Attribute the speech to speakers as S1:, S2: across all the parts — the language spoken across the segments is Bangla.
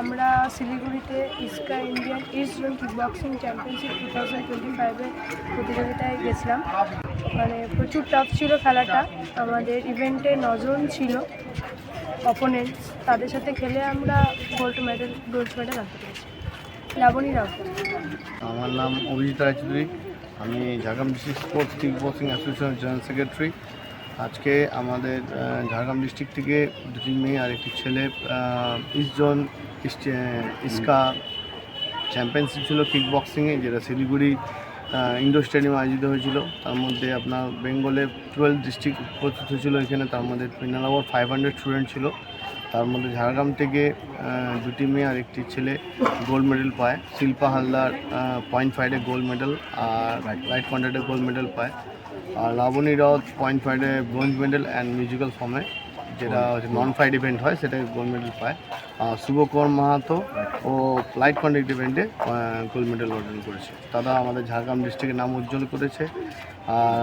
S1: আমরা শিলিগুড়িতে ISKA Indian east zone kickboxing championship two thousand twenty ফাইভের প্রতিযোগিতায় গেছিলাম। মানে প্রচুর টাফ ছিল খেলাটা। আমাদের ইভেন্টে নজন ছিল অপোনেন্টস তাদের সাথে খেলে আমরা গোল্ড মেডেল গোল্ড মেডেল আনতে পেরেছি। লাবণী রাউত
S2: আমার নাম অভিজিৎ রায়চৌধুরী। আমি Jhargram district sports kick boxing অ্যাসোসিয়েশনের জেনারেল সেক্রেটারি। আজকে আমাদের ঝাড়গ্রাম ডিস্ট্রিক্ট থেকে দুটি মেয়ে আর একটি ছেলে ইস্ট জোন ইস্কা চ্যাম্পিয়নশিপ ছিল কিক বক্সিংয়ে যেটা শিলিগুড়ি ইন্ডোর স্টেডিয়ামে আয়োজিত হয়েছিল। তার মধ্যে আপনার বেঙ্গলে টুয়েলভ ডিস্ট্রিক্ট উপস্থিত হয়েছিল এখানে। তার মধ্যে final over five hundred student ছিল। তার মধ্যে ঝাড়গ্রাম থেকে দুটি মেয়ে আর একটি ছেলে গোল্ড মেডেল পায়। শিল্পা হালদার পয়েন্ট ফাইভে গোল্ড মেডেল আর লাইট কন্ট্যাক্টে গোল্ড মেডেল পায়। আর লাবণী রাউত পয়েন্ট ফাইভে ব্রোঞ্জ মেডেল অ্যান্ড মিউজিক্যাল ফর্মে যেটা নন ফাইট ইভেন্ট হয় সেটা গোল্ড মেডেল পায়। আর শুভকর মাহাতো ও ফ্লাইট কন্ট্যাক্ট ইভেন্টে গোল্ড মেডেল অর্জন করেছে। তারা আমাদের ঝাড়গ্রাম ডিস্ট্রিক্টের নাম উজ্জ্বল করেছে। আর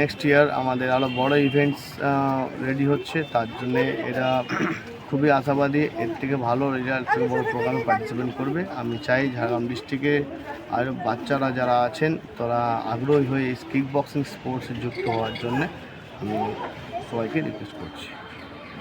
S2: নেক্সট ইয়ার আমাদের আরও বড় ইভেন্টস রেডি হচ্ছে। তার জন্যে এরা খুবই আশাবাদী। এর থেকে ভালো রেজাল্ট থেকে বড় প্রোগ্রামে পার্টিসিপেট করবে। আমি চাই ঝাড়গ্রাম ডিস্ট্রিক্টে আরও বাচ্চারা যারা আছেন, তারা আগ্রহী হয়ে কিক বক্সিং স্পোর্টসে যুক্ত হওয়ার জন্য আমি সবাইকে রিকোয়েস্ট করছি।